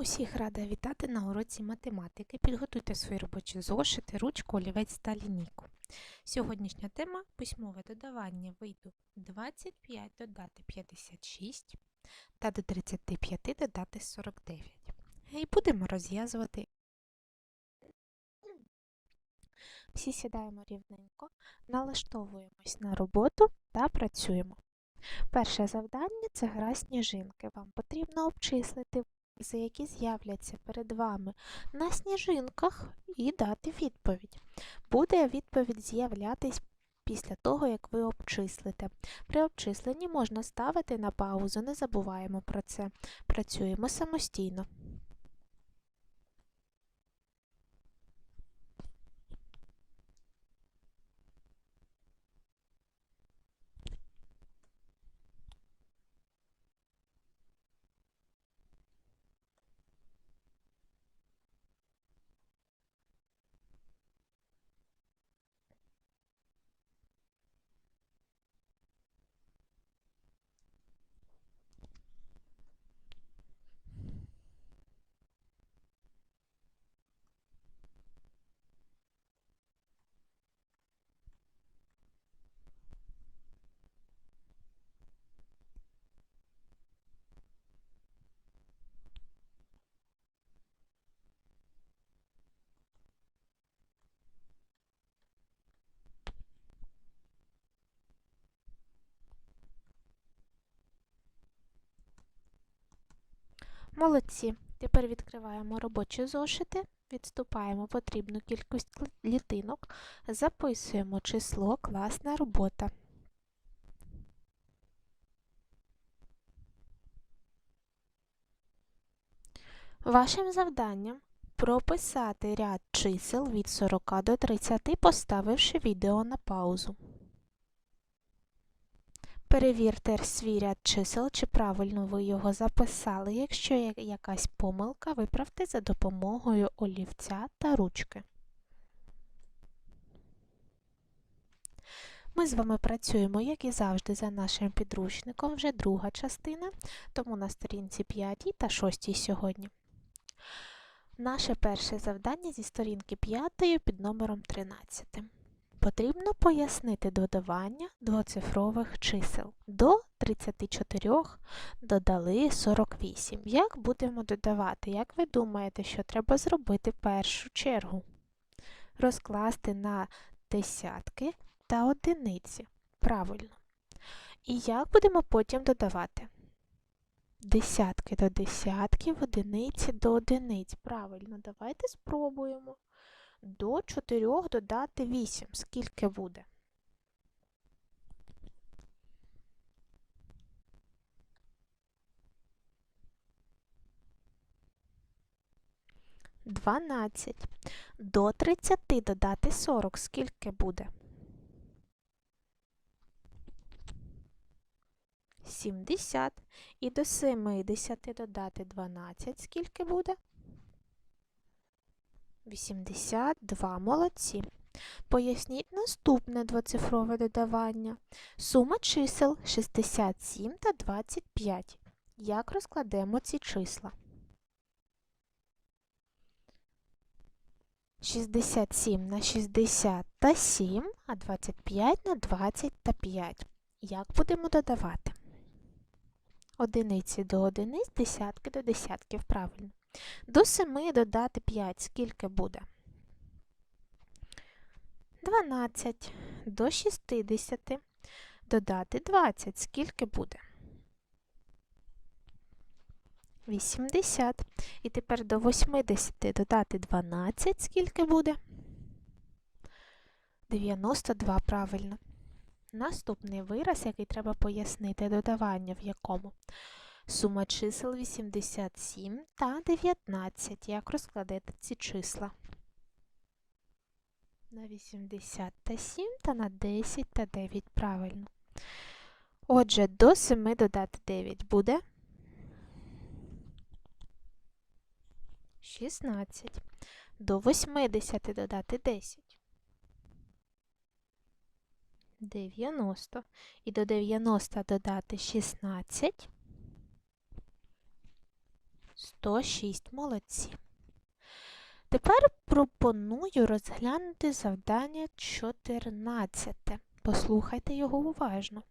Усіх рада вітати на уроці математики. Підготуйте свої робочі зошити, ручку, олівець та лінійку. Сьогоднішня тема письмове додавання виду 25 додати 56 та до 35 додати 49. І будемо розв'язувати. Всі сідаємо рівненько, налаштовуємось на роботу та працюємо. Перше завдання це гра сніжинки. Вам потрібно обчислити за які з'являться перед вами на сніжинках і дати відповідь. Буде відповідь з'являтись після того, як ви обчислите. При обчисленні можна ставити на паузу, не забуваємо про це. Працюємо самостійно. Молодці. Тепер відкриваємо робочі зошити, відступаємо потрібну кількість клітинок, записуємо число класна робота. Вашим завданням прописати ряд чисел від 40 до 30, поставивши відео на паузу. Перевірте свій ряд чисел, чи правильно ви його записали. Якщо є якась помилка, виправте за допомогою олівця та ручки. Ми з вами працюємо, як і завжди, за нашим підручником, вже друга частина, тому на сторінці 5 та 6 сьогодні. Наше перше завдання зі сторінки 5 під номером 13. Потрібно пояснити додавання двоцифрових чисел. До 34 додали 48. Як будемо додавати? Як ви думаєте, що треба зробити в першу чергу? Розкласти на десятки та одиниці. Правильно. І як будемо потім додавати? Десятки до десятків, одиниці до одиниць. Правильно, давайте спробуємо. До 4 додати 8. Скільки буде? Дванадцять. До 30 додати 40. Скільки буде? 70. І до 70 додати 12. Скільки буде? 82. Молодці. Поясніть наступне двоцифрове додавання. Сума чисел 67 та 25. Як розкладемо ці числа? 67 на 60 та 7, а 25 на 20 та 5. Як будемо додавати? Одиниці до одиниць, десятки до десятків, правильно. До 7 додати 5. Скільки буде? 12. До 60 додати 20. Скільки буде? 80. І тепер до 80 додати 12. Скільки буде? 92, правильно. Наступний вираз, який треба пояснити, додавання в якому. Сума чисел 87 та 19. Як розкладете ці числа? На 80 та 7 та на 10 та 9. Правильно. Отже, до 7 додати 9 буде 16. До 80 додати 10. 90. І до 90 додати 16. 106. Молодці. Тепер пропоную розглянути завдання 14. Послухайте його уважно.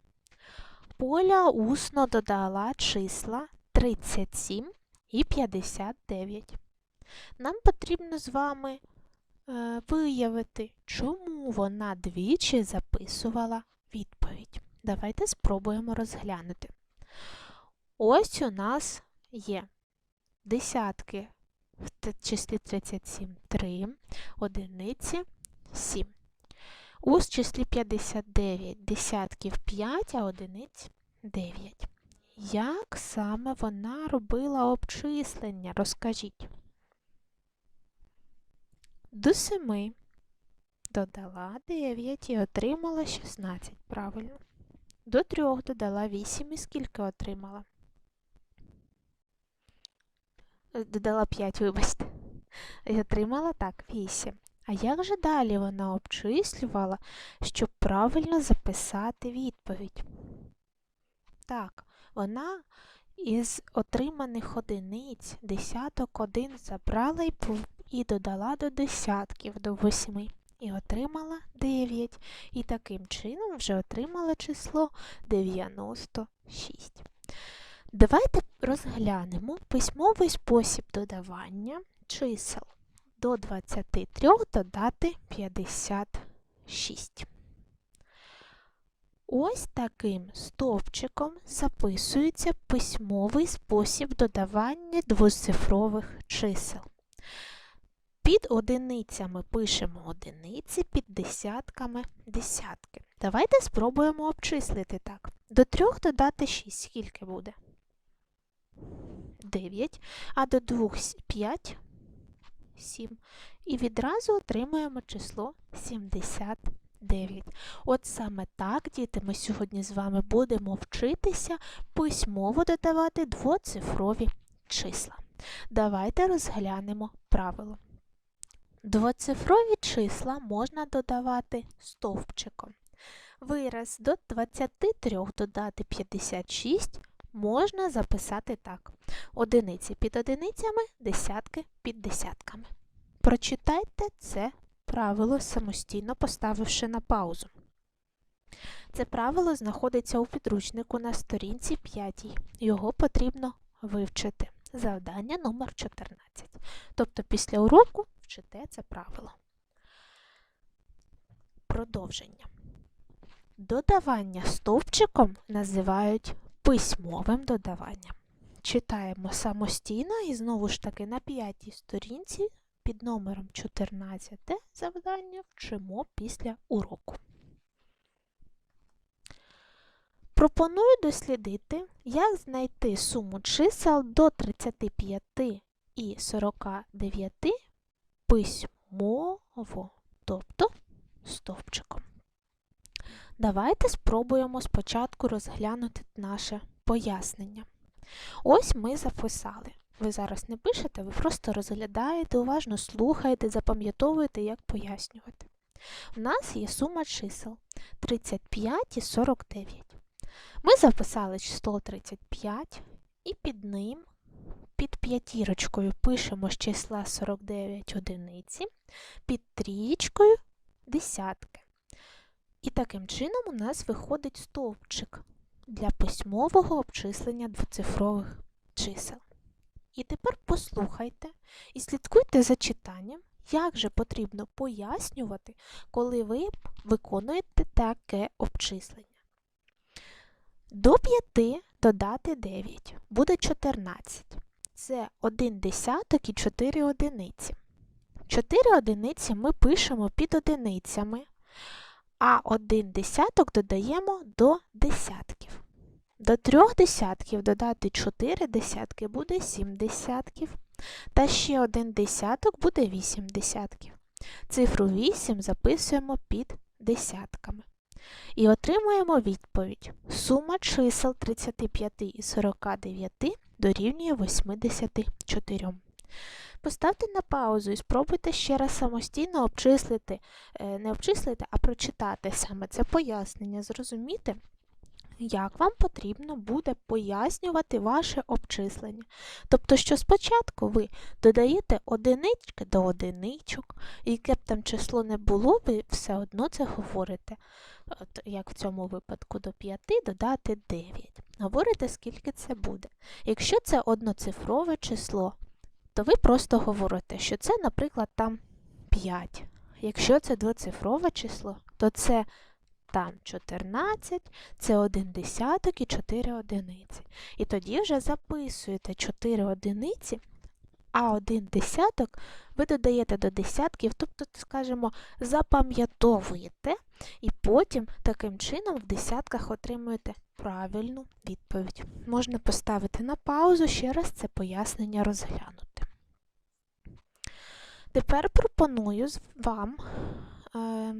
Поля усно додала числа 37 і 59. Нам потрібно з вами е, виявити, чому вона двічі записувала відповідь. Давайте спробуємо розглянути. Ось у нас є десятки в числі 37 3, одиниці 7. У числі 59 десятків 5, а одиниць 9. Як саме вона робила обчислення? Розкажіть. До 7 додала 9 і отримала 16. Правильно. До 3 додала 8 і скільки отримала? Е, Додала 5, вибачте. І отримала так, 8. А як же далі вона обчислювала, щоб правильно записати відповідь? Так, вона із отриманих одиниць десяток один забрала і, і додала до десятків до восьми. І отримала 9. І таким чином вже отримала число 96. Давайте розглянемо письмовий спосіб додавання чисел до 23 додати 56. Ось таким стовпчиком записується письмовий спосіб додавання двоцифрових чисел. Під одиницями пишемо одиниці, під десятками десятки. Давайте спробуємо обчислити так. До 3 додати 6 скільки буде? 9, а до 2 5 7. І відразу отримуємо число 79. От саме так, діти, ми сьогодні з вами будемо вчитися письмово додавати двоцифрові числа. Давайте розглянемо правило. Двоцифрові числа можна додавати стовпчиком. Вираз до 23 додати 56 можна записати так. Одиниці під одиницями, десятки під десятками. Прочитайте це правило самостійно поставивши на паузу. Це правило знаходиться у підручнику на сторінці 5. Його потрібно вивчити. Завдання номер 14. Тобто після уроку вчите це правило. Продовження. Додавання стовпчиком називають письмовим додаванням. Читаємо самостійно і знову ж таки на п'ятій сторінці під номером 14 завдання вчимо після уроку. Пропоную дослідити, як знайти суму чисел до 35 і 49 письмово, тобто стовпчиком. Давайте спробуємо спочатку розглянути наше пояснення. Ось ми записали. Ви зараз не пишете, ви просто розглядаєте, уважно слухаєте, запам'ятовуєте, як пояснювати. У нас є сума чисел 35 і 49. Ми записали число 35 і під ним, під п'ятірочкою пишемо з числа 49 одиниці, під трієчкою десятки. І таким чином у нас виходить стовпчик для письмового обчислення двоцифрових чисел. І тепер послухайте і слідкуйте за читанням, як же потрібно пояснювати, коли ви виконуєте таке обчислення. До 5 додати 9 буде 14. Це 1 десяток і 4 одиниці. 4 одиниці ми пишемо під одиницями, а 1 десяток додаємо до десятків. До 3 десятків додати 4 десятки буде 7 десятків, та ще 1 десяток буде 8 десятків. Цифру 8 записуємо під десятками. І отримуємо відповідь. Сума чисел 35 і 49 дорівнює 84. Поставте на паузу і спробуйте ще раз самостійно обчислити, е, не обчислити, а прочитати саме це пояснення, зрозуміти, як вам потрібно буде пояснювати ваше обчислення. Тобто, що спочатку ви додаєте одинички до одиничок, і яке б там число не було, ви все одно це говорите. От, як в цьому випадку до 5 додати 9. Говорите, скільки це буде. Якщо це одноцифрове число, то ви просто говорите, що це, наприклад, там 5. Якщо це двоцифрове число, то це там 14, це 1 десяток і 4 одиниці. І тоді вже записуєте 4 одиниці, а 1 десяток ви додаєте до десятків, тобто, скажімо, запам'ятовуєте, і потім таким чином в десятках отримуєте правильну відповідь. Можна поставити на паузу, ще раз це пояснення розглянути. Тепер пропоную вам е,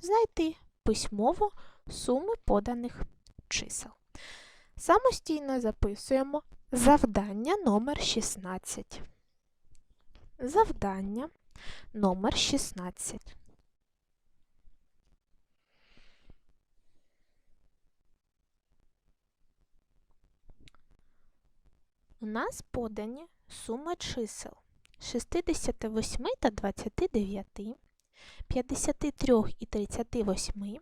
знайти письмово суми поданих чисел. Самостійно записуємо завдання номер 16. Завдання номер 16. У нас подані суми чисел 68 та 29, 53 і 38,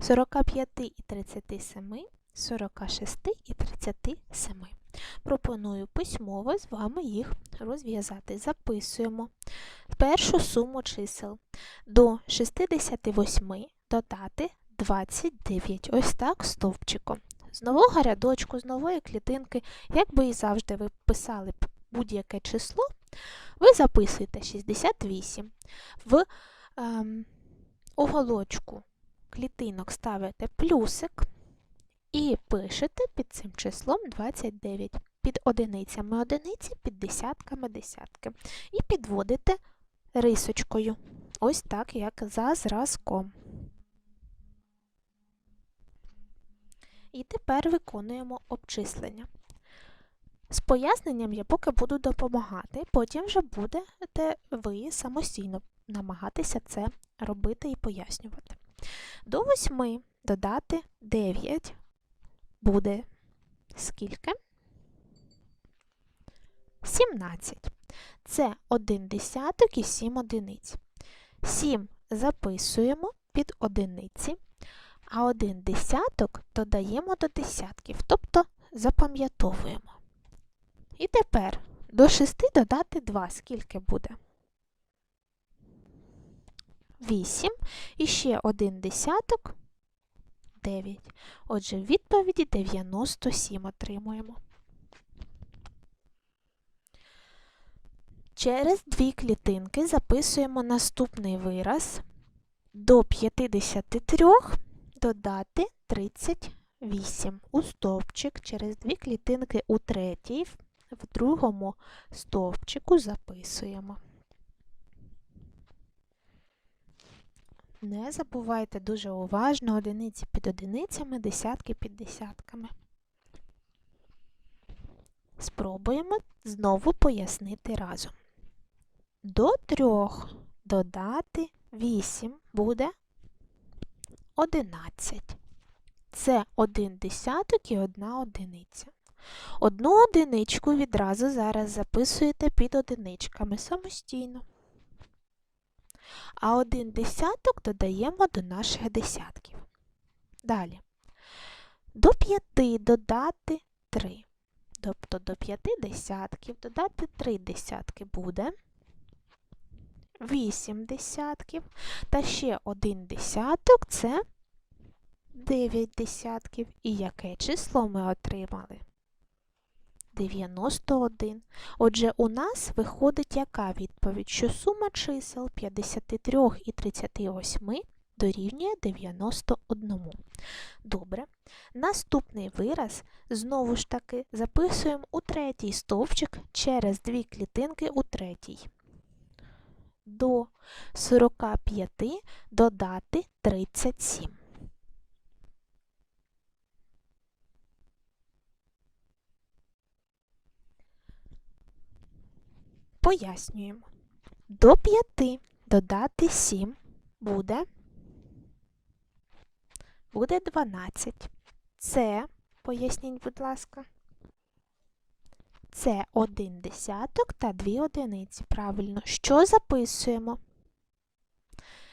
45 і 37, 46 і 37. Пропоную письмово з вами їх розв'язати. Записуємо першу суму чисел до 68 додати 29. Ось так стовпчиком. З нового рядочку, з нової клітинки, як би і завжди ви писали будь-яке число, ви записуєте 68. В ем, уголочку клітинок ставите плюсик і пишете під цим числом 29. Під одиницями одиниці, під десятками десятки. І підводите рисочкою. Ось так, як за зразком. І тепер виконуємо обчислення. З поясненням я поки буду допомагати, потім вже будете ви самостійно намагатися це робити і пояснювати. До 8 додати 9 буде скільки? 17. Це 1 десяток і 7 одиниць. 7 записуємо під одиниці, а 1 десяток додаємо до десятків, тобто запам'ятовуємо. І тепер до 6 додати 2, скільки буде? 8 і ще один десяток 9. Отже, в відповіді 97 отримуємо. Через дві клітинки записуємо наступний вираз до 53 додати 38 у стовпчик через дві клітинки у третій, в другому стовпчику записуємо. Не забувайте дуже уважно одиниці під одиницями, десятки під десятками. Спробуємо знову пояснити разом. До трьох додати 8 буде 11. Це один десяток і одна одиниця. Одну одиничку відразу зараз записуєте під одиничками самостійно а один десяток додаємо до наших десятків. Далі. До п'яти додати 3. Тобто до п'яти десятків додати 3 десятки буде 8 десятків. Та ще один десяток це 9 десятків. І яке число ми отримали? 91. Отже, у нас виходить яка відповідь, що сума чисел 53 і 38 дорівнює 91. Добре. Наступний вираз, знову ж таки, записуємо у третій стовпчик через дві клітинки у третій. До 45 додати 37. Пояснюємо. До 5 додати 7 буде буде 12. Це, поясніть, будь ласка. Це один десяток та дві одиниці. Правильно. Що записуємо?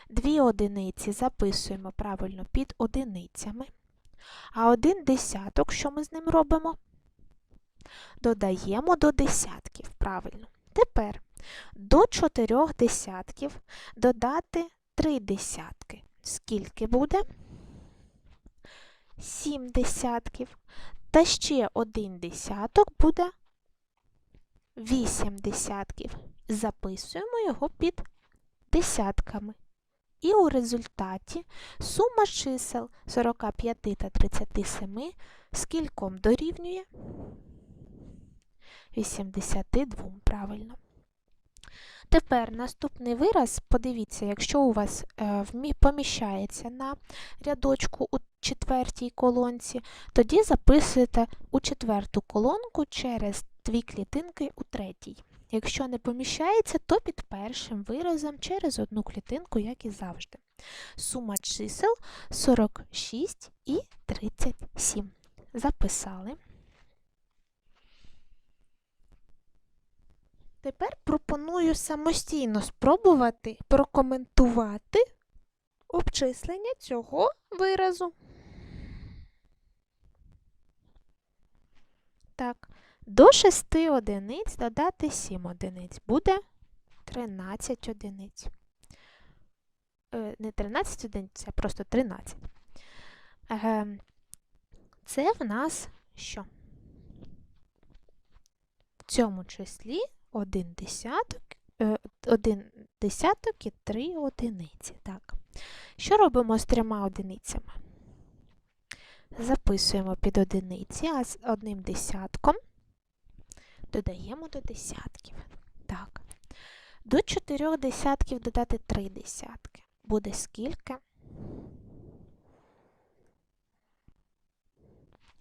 Дві одиниці записуємо правильно під одиницями. А один десяток, що ми з ним робимо? Додаємо до десятків. Правильно. Тепер до чотирьох десятків додати три десятки. Скільки буде? Сім десятків. Та ще один десяток буде 8 десятків. Записуємо його під десятками. І у результаті сума чисел 45 та 37 скільком дорівнює 82, правильно. Тепер наступний вираз, подивіться, якщо у вас е, поміщається на рядочку у четвертій колонці, тоді записуєте у четверту колонку через дві клітинки у третій. Якщо не поміщається, то під першим виразом через одну клітинку, як і завжди. Сума чисел 46 і 37. Записали. Тепер пропоную самостійно спробувати прокоментувати обчислення цього виразу. Так, до 6 одиниць додати 7 одиниць буде 13 одиниць. Е, не 13 одиниць, а просто 13. Е, це в нас що? В цьому числі 1 десяток, е, 1 десяток і 3 одиниці. Так. Що робимо з трьома одиницями? Записуємо під одиниці, а з одним десятком додаємо до десятків. Так. До чотирьох десятків додати три десятки. Буде скільки?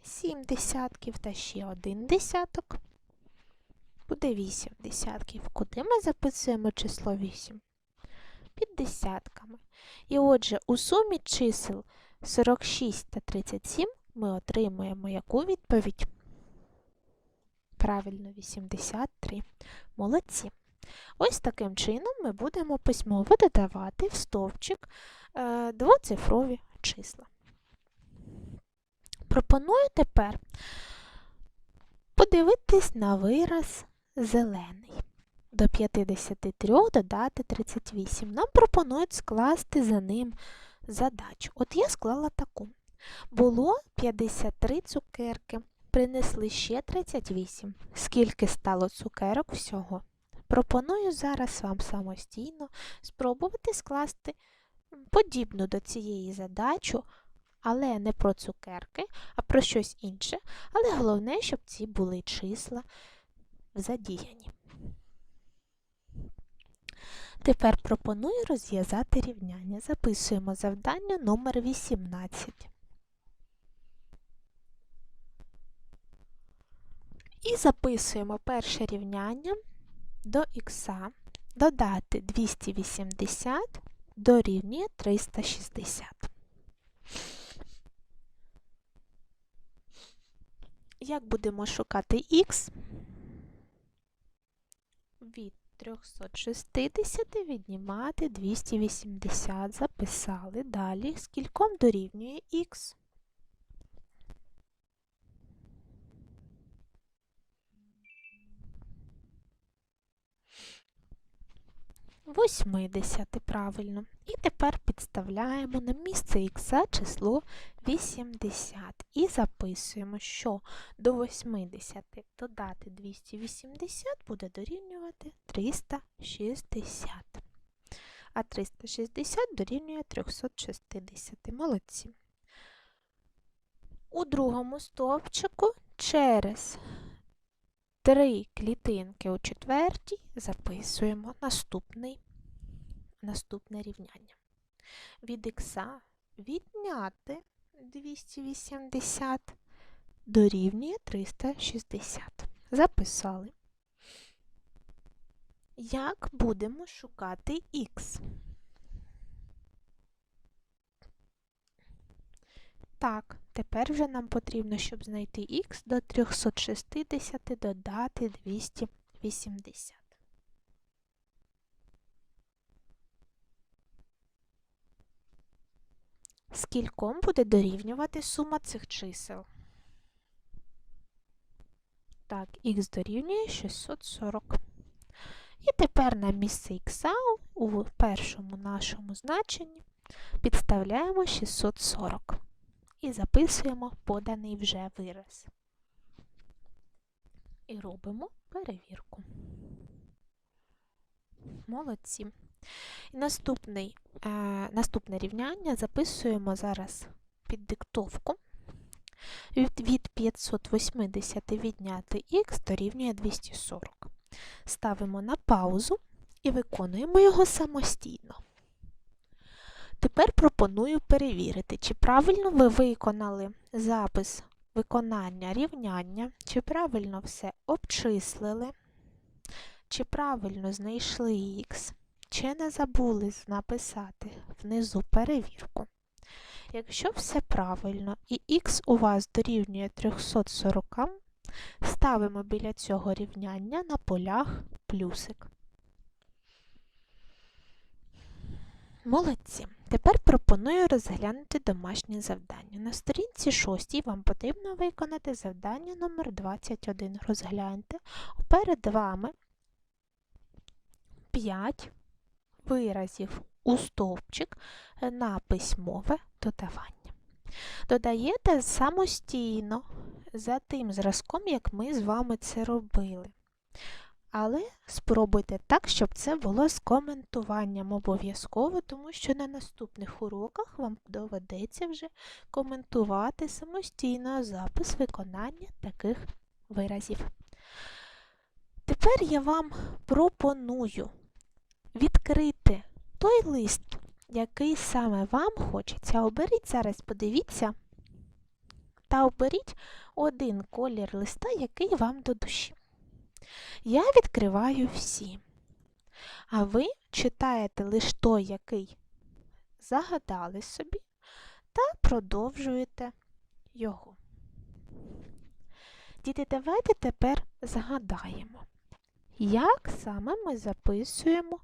Сім десятків та ще один десяток. Буде вісім десятків. Куди ми записуємо число 8? Під десятками. І отже, у сумі чисел 46 та 37 ми отримуємо яку відповідь? Правильно, 83. Молодці. Ось таким чином ми будемо письмово додавати в стовпчик е, двоцифрові числа. Пропоную тепер подивитись на вираз зелений. До 53 додати 38. Нам пропонують скласти за ним задачу. От я склала таку. Було 53 цукерки, принесли ще 38. Скільки стало цукерок всього? Пропоную зараз вам самостійно спробувати скласти подібну до цієї задачу, але не про цукерки, а про щось інше. Але головне, щоб ці були числа задіяні. Тепер пропоную розв'язати рівняння. Записуємо завдання номер 18. І записуємо перше рівняння до х додати 280 дорівнює 360. Як будемо шукати х? Від 360 віднімати 280. Записали. Далі скільком дорівнює х? 80 правильно. І тепер підставляємо на місце х число 80 і записуємо, що до 80 додати 280 буде дорівнювати 360. А 360 дорівнює 360. Молодці. У другому стовпчику через три клітинки у четвертій записуємо наступний, наступне рівняння. Від х відняти 280 дорівнює 360. Записали. Як будемо шукати х? Так, Тепер вже нам потрібно, щоб знайти х до 360 додати 280. Скільком буде дорівнювати сума цих чисел? Так, х дорівнює 640. І тепер на місце х у першому нашому значенні підставляємо 640 і записуємо поданий вже вираз. І робимо перевірку. Молодці. І наступний, е, наступне рівняння записуємо зараз під диктовку. Від, від 580 відняти х дорівнює 240. Ставимо на паузу і виконуємо його самостійно. Тепер пропоную перевірити, чи правильно ви виконали запис виконання рівняння, чи правильно все обчислили, чи правильно знайшли х, чи не забули написати внизу перевірку. Якщо все правильно і х у вас дорівнює 340, ставимо біля цього рівняння на полях плюсик. Молодці. Тепер пропоную розглянути домашнє завдання. На сторінці 6 вам потрібно виконати завдання номер 21. Розгляньте. Перед вами 5 виразів у стовпчик на письмове додавання. Додаєте самостійно за тим зразком, як ми з вами це робили. Але спробуйте так, щоб це було з коментуванням обов'язково, тому що на наступних уроках вам доведеться вже коментувати самостійно запис виконання таких виразів. Тепер я вам пропоную відкрити той лист, який саме вам хочеться. Оберіть зараз, подивіться, та оберіть один колір листа, який вам до душі. Я відкриваю всі. А ви читаєте лише той, який загадали собі, та продовжуєте його. Діти, давайте тепер згадаємо, як саме ми записуємо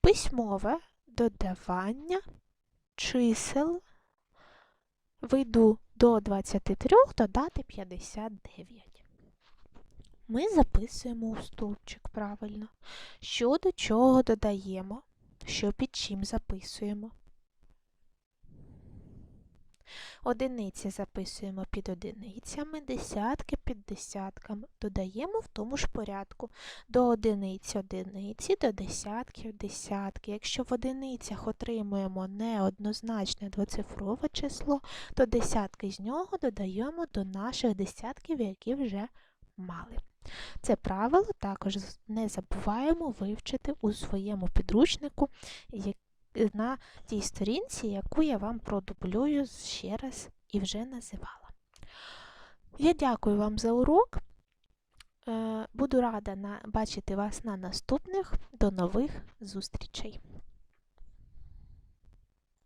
письмове додавання чисел вийду до 23 додати 59. Ми записуємо у стовпчик правильно, що до чого додаємо, що під чим записуємо. Одиниці записуємо під одиницями, десятки під десятками. Додаємо в тому ж порядку до одиниць одиниці, до десятків десятки. Якщо в одиницях отримуємо неоднозначне двоцифрове число, то десятки з нього додаємо до наших десятків, які вже мали. Це правило також не забуваємо вивчити у своєму підручнику на тій сторінці, яку я вам продублюю ще раз і вже називала. Я дякую вам за урок. Е, буду рада бачити вас на наступних. До нових зустрічей!